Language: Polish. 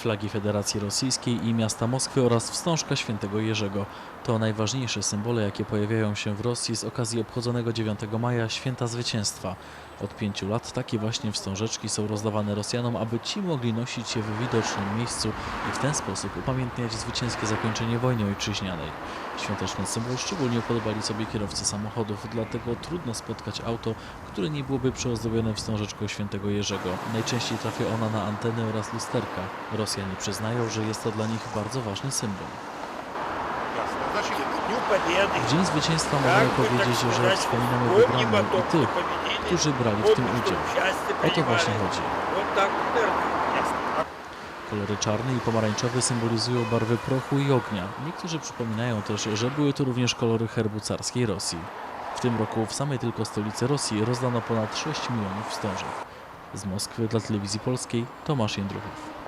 flagi Federacji Rosyjskiej i miasta Moskwy oraz wstążka świętego Jerzego. To najważniejsze symbole, jakie pojawiają się w Rosji z okazji obchodzonego 9 maja Święta Zwycięstwa. Od pięciu lat takie właśnie wstążeczki są rozdawane Rosjanom, aby ci mogli nosić je w widocznym miejscu i w ten sposób upamiętniać zwycięskie zakończenie wojny ojczyźnianej. Świąteczny symbol szczególnie podobali sobie kierowcy samochodów, dlatego trudno spotkać auto, które nie byłoby przyozdobione wstążeczką świętego Jerzego. Najczęściej trafia ona na anteny oraz lusterka. Rosjanie przyznają, że jest to dla nich bardzo ważny symbol. W Dzień Zwycięstwa możemy powiedzieć, że wspominamy wygraną i tych, którzy brali w tym udział. O to właśnie chodzi. Kolory czarny i pomarańczowy symbolizują barwy prochu i ognia. Niektórzy przypominają też, że były to również kolory herbu carskiej Rosji. W tym roku w samej tylko stolicy Rosji rozdano ponad 6 milionów wstążek. Z Moskwy dla Telewizji Polskiej Tomasz Jędruchów.